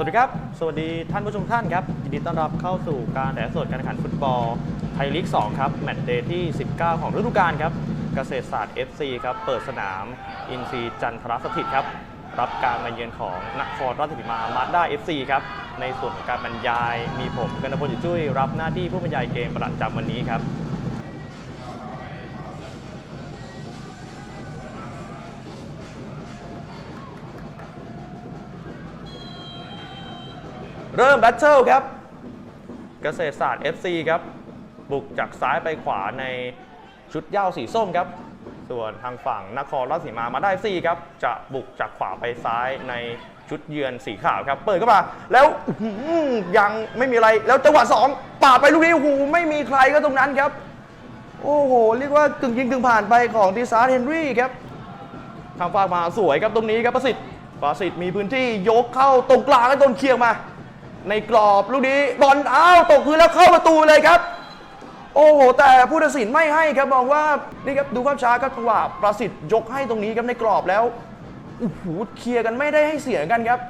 สวัสดีครับ สวัสดีท่านผู้ชมท่านครับ ยินดีต้อนรับเข้าสู่การถ่ายสดการแข่งขันฟุตบอลไทยลีก 2 ครับ แมตช์เดย์ที่ 19 ของฤดูกาลครับ เกษตรศาสตร์ FC ครับ เปิดสนาม อินซีจันทรสถิตครับ รับการมาเยือนของนครราชสีมามาด้า FC ครับ ในส่วนของการบรรยาย มีผมกนพลจิตจุ้ยรับหน้าที่ผู้บรรยายเกมประจำวันนี้ครับ เริ่มแบทเทิลครับ เกษตรศาสตร์ FC ครับ บุกจากซ้ายไปขวาในชุดเย้าสีส้มครับ ส่วนทางฝั่งนครราชสีมามาได้ซีครับ จะบุกจากขวาไปซ้ายในชุดเยือนสีขาวครับ เปิดเข้ามาแล้วยังไม่มีอะไรแล้วจังหวะสองปาไปลูกนี้โอ้โหไม่มีใครก็ตรงนั้นครับ โอ้โห เรียกว่ากึ่งยิงกึ่งผ่านไปของดีซาร์เฮนรี่ครับทางฝากมาสวยครับตรงนี้ครับประสิทธิ์ประสิทธิ์มีพื้นที่ยกเข้าตรงกลางแล้วโดนเคียร์มา ในกรอบลูกนี้บอลอ้าวตกพื้นแล้วเข้าประตูเลยครับ โอ้โหแต่ผู้ตัดสินไม่ให้ครับบอกว่านี่ครับดูภาพช้าครับจังหวะประสิทธิ์ยกให้ตรงนี้ครับในกรอบแล้วโอ้โหเคลียร์กันไม่ได้ให้เสียกันครับ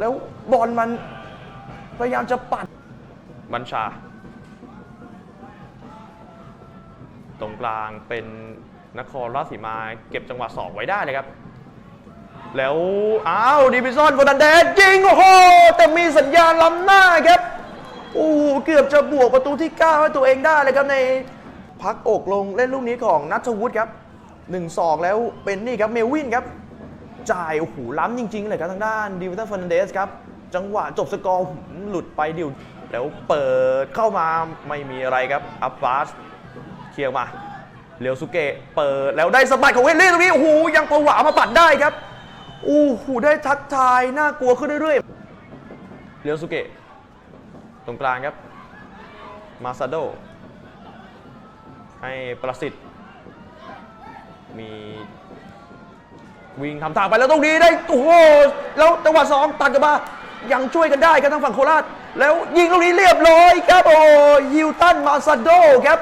แล้วบอลมันพยายามจะปัดบัญชา ตรงกลางเป็นนครราชสีมาเก็บจังหวะสองไว้ได้เลยครับ แล้วอ้าวดิวิซอนฟอนันเดสยิงโอ้โหแต่มีสัญญาณล้ำหน้าครับโอ้เกือบจะบวกประตูที่ 9 ให้ตัวเองได้เลยครับในพักอกลงเล่นลูกนี้ของนัทวุฒิครับ1-2 แล้วเป็นนี่ครับเมลวินครับ จ่ายโอ้โหล้ำจริง ๆ เลยครับทางด้านดิวิซอนฟอร์นันเดสครับ จังหวะจบสกอร์หลุดไปดิว แล้วเปิดเข้ามาไม่มีอะไรครับ อัพฟาสเคลียร์มาเรียวสุเกะเปิดแล้วได้สบัดของเฮนรี่ตรงนี้โอ้โหยังผวามาปัดได้ครับ อ้โหได้ทักทายน่ากลัวขึ้นเรื่อยๆเรียวสุเกะตรงกลางครับ มาซาโด ให้ประสิทธิ์ มีวิ่งทำทางไปแล้วตรงนี้ได้ โอ้โห แล้วจังหวะสองตัดกลับมา ยังช่วยกันได้ครับทางฝั่งโคราช แล้วยิงลูกนี้เรียบร้อยครับ โอ้ฮิวตันมาซาโดครับ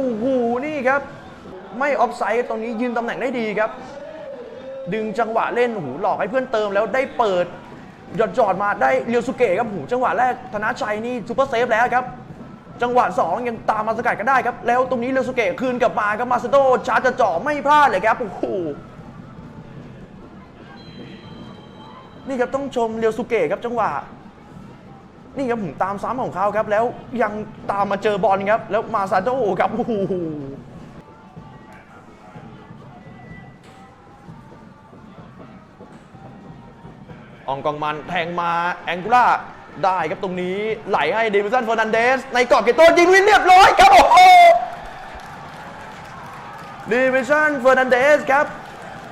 โอ้โหนี่ครับ ไม่ออฟไซด์ตรงนี้ยืนตำแหน่งได้ดีครับ ดึงจังหวะเล่นหูหลอกให้เพื่อนเติมแล้วได้เปิดหยอดจอดมาได้เรียวสุเกะครับหูจังหวะแรกธนาชัยนี่ซูเปอร์เซฟแล้วครับ จังหวะ 2 ยังตามมาสกัดกันได้ครับ แล้วตรงนี้เรียวสุเกะคืนกลับมาครับมาซาโดชาร์จจะเจ่อไม่พลาดเลยครับโอ้โหนี่ครับต้องชมเรียวสุเกะครับจังหวะ นี่ครับผมตามซ้ำของเขาครับ แล้วยังตามมาเจอบอลครับ แล้วมาซาโดครับโอ้โหองกองมันแทงมาแองกูล่าได้ครับตรงนี้ไหลให้เดวิสันเฟอร์นันเดส ในกรอบเกตโตยิงวินเรียบร้อยครับโอ้โหเดวิสันเฟอร์นันเดสครับ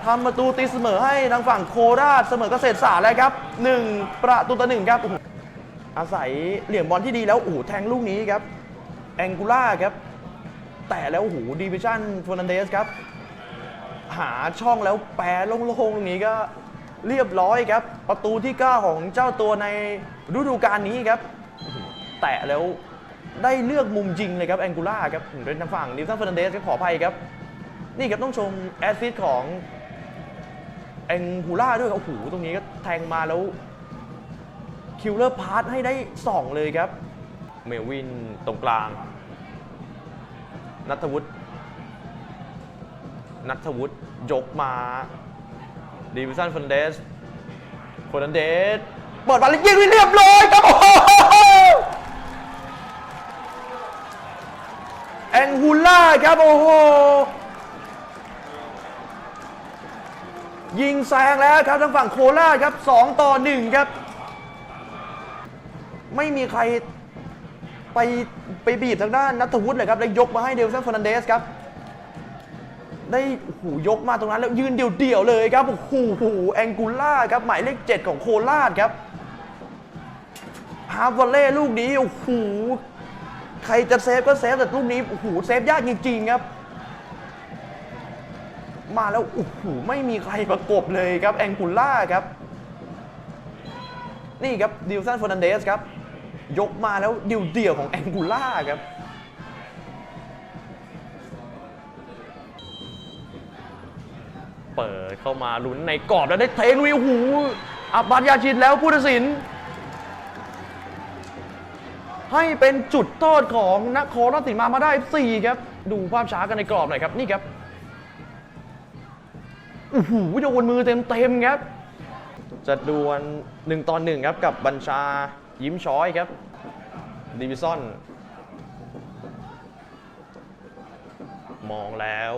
ทำประตูตีเสมอให้ทางฝั่งโคราชเสมอเกษตรศาสตร์แล้วครับหนึ่งประตูต่อหนึ่งครับ อาศัยเหลี่ยมบอลที่ดีแล้วโอ้โหแทงลูกนี้ครับแองกูล่าครับ แต่แล้วโอ้โหดิวิชั่นเฟอร์นันเดสครับ หาช่องแล้วแปรโล่งๆตรงนี้ก็เรียบร้อยครับ ประตูที่ 9 ของเจ้าตัวในฤดูกาลนี้ครับ แตะแล้วได้เลือกมุมจริงเลยครับแองกูล่าครับเป็นทางฝั่งดิวิชั่นเฟอร์นันเดสขออภัยครับ นี่ครับต้องชมแอสซิสของแองกูล่าด้วยโอ้โหตรงนี้ก็แทงมาแล้ว คิวเลอร์พาร์ทให้ได้ 2 เลยครับ เมลวินตรงกลาง นัทวุฒินัทวุฒิยกมาดิวิสันฟอนเดสฟอนเดสเปิดบอลแล้วยิงเรียบร้อยครับโอ้โหแองฮูล่าครับโอ้โหยิงแซงแล้วครับทางฝั่งโคราชครับ 2 ต่อ 1 ครับ ไม่มีใครไปไปบีบทางด้านนัทวุฒิเลยครับแล้วยกมาให้เดลซันฟอร์นันเดสครับ ได้โอ้โหยกมาตรงนั้นแล้วยืนเดี่ยวๆเลยครับโอ้โหโอ้โหแองกูล่าครับหมายเลขเจ็ดของโคราชครับฮาร์วอลเล่ลูกนี้โอ้โหใครจะเซฟก็เซฟแต่ลูกนี้โอ้โหเซฟยากจริงๆครับ มาแล้วโอ้โหไม่มีใครประกบเลยครับแองกูล่าครับ นี่ครับดิวซันฟอร์นันเดสครับ ยกมาแล้วดิวเดี่ยวของแองกูล่าครับเปิดเข้ามาลุ้นในกรอบแล้วได้เทงวิหูอับบาดยาชินแล้วผู้ตัดสิน ให้เป็นจุดโทษของนครราชสีมามาได้ 4 ครับ ดูภาพช้ากันในกรอบหน่อยครับ นี่ครับโอ้โหโดนมือเต็มๆครับ จะดวลหนึ่งตอนหนึ่งครับกับบัญชา ยิ้มช้อยครับดิวิซอนมองแล้ว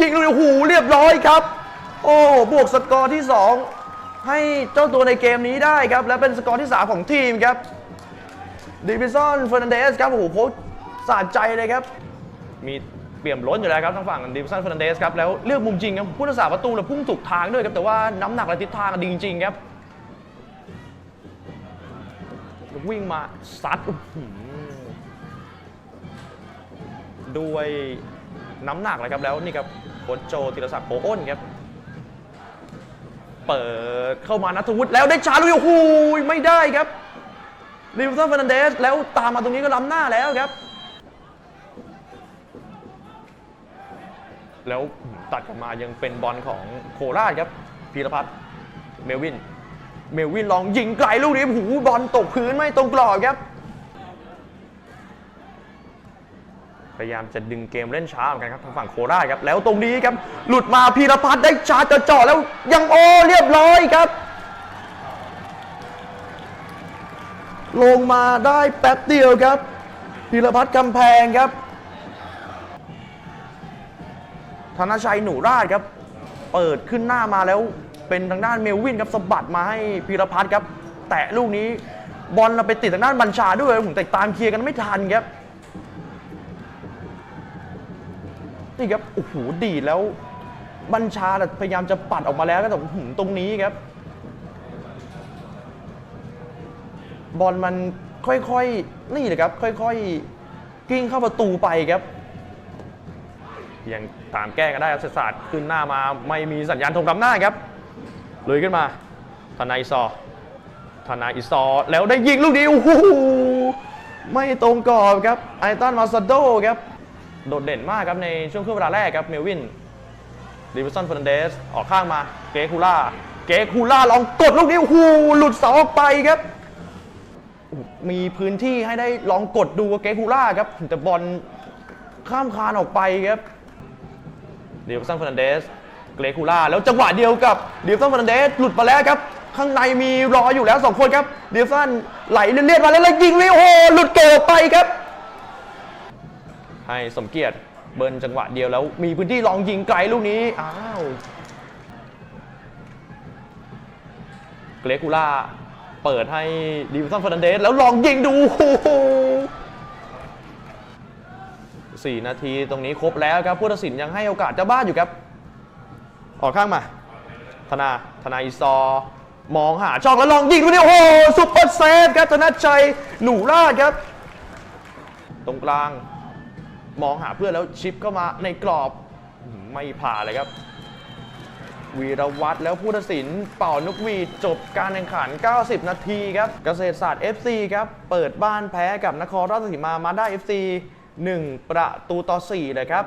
ยิงเลยโอ้โหเรียบร้อยครับ โอ้บวกสกอร์ที่ 2 ให้เจ้าตัวในเกมนี้ได้ครับ และเป็นสกอร์ที่ 3 ของทีมครับดิวิซอนเฟอร์นันเดสครับโอ้โหโค้ชสะใจเลยครับ มีเปี่ยมล้นอยู่แล้วครับทางฝั่งดิวิซอนเฟอร์นันเดสครับแล้วเลือกมุมจริงครับผู้รักษาประตูแล้วพุ่งถูกทางด้วยครับแต่ว่าน้ำหนักและทิศทางดีจริงๆครับ วิ่งมาซัดด้วยน้ำหนักเลยครับแล้วนี่ครับโค้ชโจติรศักดิ์โพอ้นครับ เปิดเข้ามานัทวุฒิแล้วได้ชาลุยโอ้โหไม่ได้ครับลิวสันเฟรนันเดสแล้วตามมาตรงนี้ก็ล้ำหน้าแล้วครับ แล้วตัดกลับมายังเป็นบอลของโคราชครับพีรพัฒน์เมลวิน เมลวินลองยิงไกลลูกนี้หูบอลตกพื้นไม่ตรงกรอบครับพยายามจะดึงเกมเล่นช้าเหมือนกันครับทางฝั่งโคราชครับ แล้วตรงนี้ครับ หลุดมาพีรพัฒน์ได้ชาร์จเจาะแล้วยังโอเรียบร้อยครับ ลงมาได้แป๊บเดียวครับพีรพัฒน์กำแพงครับ ธนชัยหนูราชครับ เปิดขึ้นหน้ามาแล้ว เป็นทางด้านเมลวินครับสะบัดมาให้พีรพัฒน์ครับ แตะลูกนี้บอลเราไปติดทางด้านบัญชาด้วยผมแต่ตามเคลียร์กันไม่ทันครับนี่ครับโอ้โหดีแล้วบัญชาพยายามจะปัดออกมาแล้วก็แต่ตรงนี้ครับ บอลมันค่อยๆ นี่เลยครับ ค่อยๆ กิ้งเข้าประตูไปครับ ยังตามแก้กันได้ครับเศรษฐศาสตร์ขึ้นหน้ามาไม่มีสัญญาณธงนำหน้าครับ ลยขึ้นมาธนายซอธนายอิซอแล้วได้ยิงลูกนี้โอ้โหไม่ตรงกรอบครับไอตันมาซาโดครับโดดเด่นมากครับในช่วงครึ่งเวลาแรกครับเมลวินดิวิสันเฟรนันเดสออกข้างมาเกคูล่าเกคูล่าลองกดลูกนี้โอ้โหหลุดเสาออกไปครับ มีพื้นที่ให้ได้ลองกดดูเกคูล่าครับแต่บอลข้ามคานออกไปครับเดียวซันเฟรนันเดส เกรคูล่าแล้วจังหวะเดียวกับเดียวซันฟอร์นันเดสหลุดมาแล้วครับ ข้างในมีรออยู่แล้ว 2 คนครับ เดียวซันไหลเลียดมาแล้วแล้วยิงวิโอโหลุดเกลอไปครับ ให้สมเกียรติเบิร์นจังหวะเดียวแล้วมีพื้นที่ลองยิงไกลลูกนี้อ้าวเกรคูล่าเปิดให้ดิวิสันฟอร์นันเดสแล้วลองยิงดูสี่นาทีตรงนี้ครบแล้วครับผู้ตัดสินยังให้โอกาสเจ้าบ้านอยู่ครับ ออกข้างมา ธนา ธนาอิซอ มองหาช่องแล้วลองยิงดูนี่โอ้โหซุปเปอร์เซฟครับธนชัยหนูราชครับ ตรงกลาง มองหาเพื่อนแล้วชิปเข้ามาในกรอบ ไม่ผ่านเลยครับ วีรวัตรแล้วผู้ตัดสินเป่านกหวีดจบการแข่งขัน 90 นาทีครับ เกษตรศาสตร์ FC ครับ เปิดบ้านแพ้กับนครราชสีมามาได้ FC 1 ประตูต่อ4เลยครับ